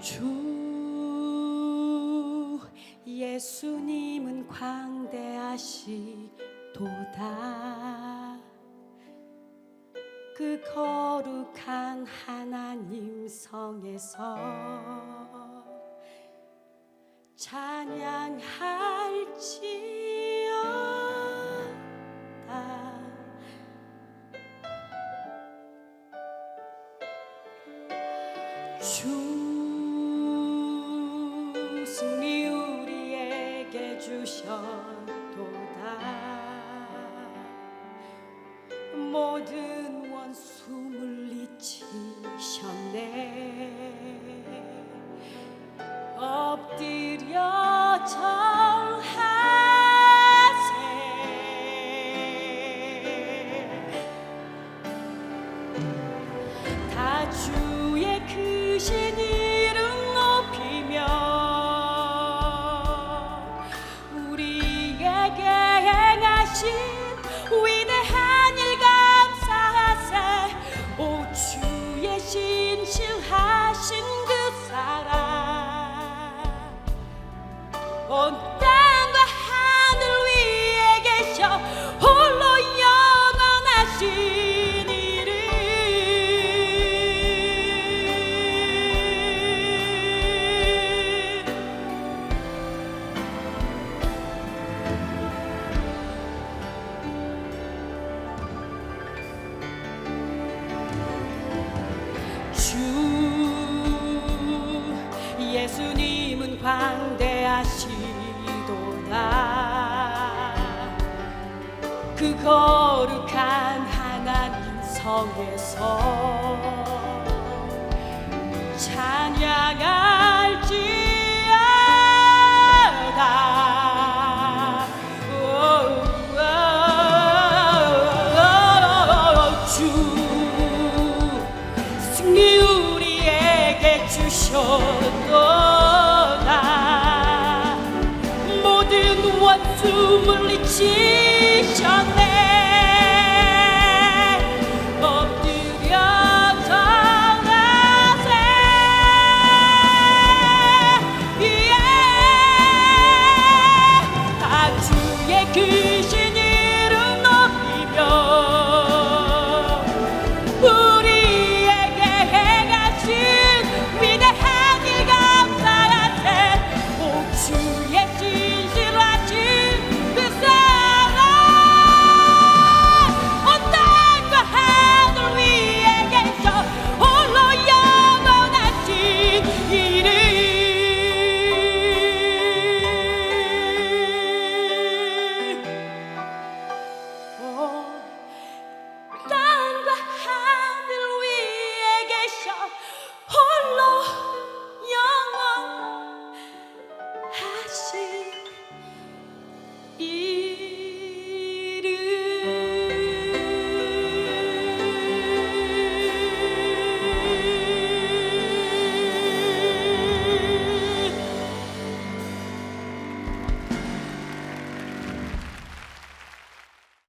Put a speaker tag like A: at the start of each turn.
A: 주 예수님은 광대하시도다. 그 거룩한 하나님 성에서 찬양할지어다. 주 주셨도다. 모든 원수 물리치셨네. 엎드려 절하세. 다 주 하신 위대한 일 감사하세. 오 주의 신실하신 그 사랑 하시도다 그 거룩한 하나님 성에서 찬양할지어다 주 승리 우리에게 주셨 원수 물리치셨네.